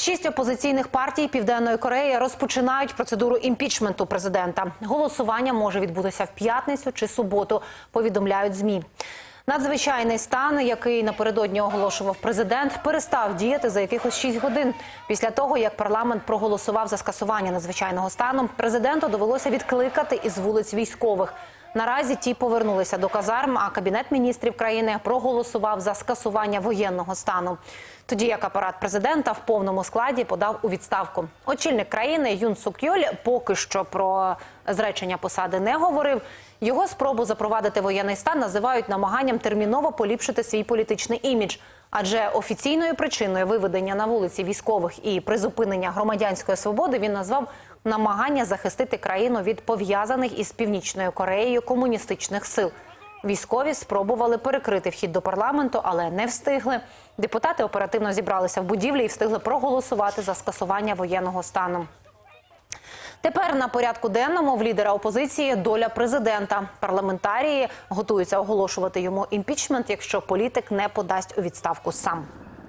Шість опозиційних партій Південної Кореї розпочинають процедуру імпічменту президента. Голосування може відбутися в п'ятницю чи суботу. Повідомляють змі. Надзвичайний стан, який напередодні оголошував президент, перестав діяти за якихось 6 годин. Після того, як парламент проголосував за скасування надзвичайного стану, президенту довелося відкликати із вулиць військових. Наразі ті повернулися до казарм, а кабінет міністрів країни проголосував за скасування воєнного стану. Тоді як апарат президента в повному складі подав у відставку. Очільник країни Юн Сук Йоль поки що про зречення посади не говорив. Його спробу запровадити воєнний стан називають намаганням терміново поліпшити свій політичний імідж. Адже офіційною причиною виведення на вулиці військових і призупинення громадянської свободи він назвав намагання захистити країну від пов'язаних із північною Кореєю комуністичних сил. Військові спробували перекрити вхід до парламенту, але не встигли. Депутати оперативно зібралися в будівлі і встигли проголосувати за скасування воєнного стану. Тепер на порядку денному в лідера опозиції доля президента. Парламентарії готуються оголошувати йому імпічмент, якщо політик не подасть у відставку сам.